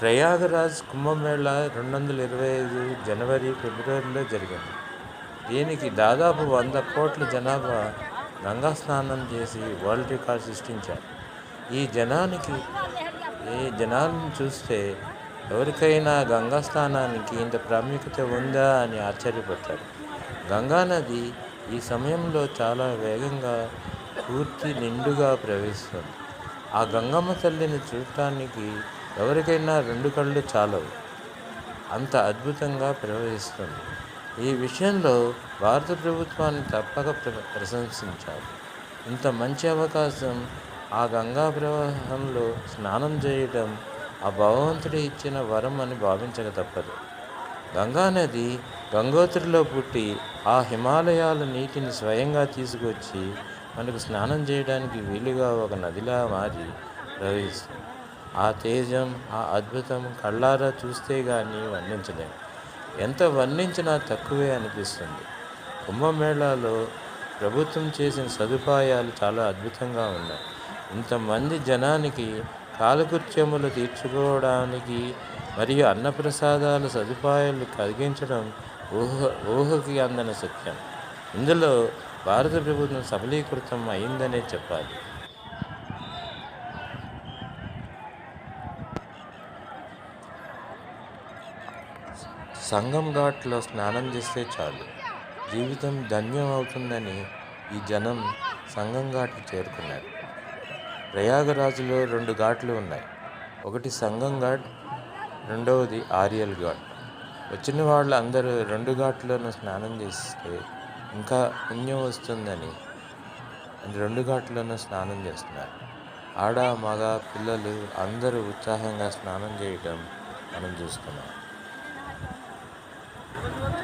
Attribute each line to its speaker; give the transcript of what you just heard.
Speaker 1: ప్రయాగరాజ్ కుంభమేళ రెండు వందల ఇరవై ఐదు జనవరి ఫిబ్రవరిలో జరిగింది. దీనికి దాదాపు వంద కోట్ల జనాభా గంగా స్నానం చేసి వరల్డ్ రికార్డ్ సృష్టించారు. ఈ జనానికి ఈ జనాలను చూస్తే ఎవరికైనా గంగా స్నానానికి ఇంత ప్రాముఖ్యత ఉందా అని ఆశ్చర్యపడతారు. గంగా నది ఈ సమయంలో చాలా వేగంగా పూర్తి నిండుగా ప్రవహిస్తుంది. ఆ గంగమ్మ తల్లిని చూడటానికి ఎవరికైనా రెండు కళ్ళు చాలవు. అంత అద్భుతంగా ప్రవహిస్తుంది ఈ విషయంలో భారత ప్రభుత్వాన్ని తప్పక ప్ర- ప్రశంసించాలి. ఇంత మంచి అవకాశం ఆ గంగా ప్రవాహంలో స్నానం చేయడం ఆ భగవంతుడు ఇచ్చిన వరం అని భావించక తప్పదు. గంగా నది గంగోత్రిలో పుట్టి ఆ హిమాలయాల నీటిని స్వయంగా తీసుకొచ్చి మనకు స్నానం చేయడానికి వీలుగా ఒక నదిలా మారి ప్రవహిస్తుంది. ఆ తేజం ఆ అద్భుతం కళ్ళారా చూస్తే కానీ వర్ణించలేము ఎంత వర్ణించినా తక్కువే అనిపిస్తుంది. కుంభమేళాలో ప్రభుత్వం చేసిన సదుపాయాలు చాలా అద్భుతంగా ఉన్నాయి. ఇంతమంది జనానికి కాలకృత్యములు తీర్చుకోవడానికి మరియు అన్నప్రసాదాల సదుపాయాలు కలిగించడం ఊహ ఊహకి అందని సత్యం. ఇందులో భారత ప్రభుత్వం సఫలీకృతం అయిందనే చెప్పాలి. సంగం ఘాట్లో స్నానం చేస్తే చాలు. జీవితం ధన్యం అవుతుందని ఈ జనం సంగం ఘాట్ చేరుకున్నారు. ప్రయాగరాజులో రెండు ఘాట్లు ఉన్నాయి. ఒకటి సంగం ఘాట్ రెండవది ఆరియల్ ఘాట్. వచ్చిన వాళ్ళు అందరూ రెండు ఘాట్లోనూ స్నానం చేస్తే ఇంకా పుణ్యం వస్తుందని రెండు ఘాట్లోనూ స్నానం చేస్తున్నారు. ఆడ మగ పిల్లలు అందరూ ఉత్సాహంగా స్నానం చేయటం మనం చూస్తున్నాం. Thank you.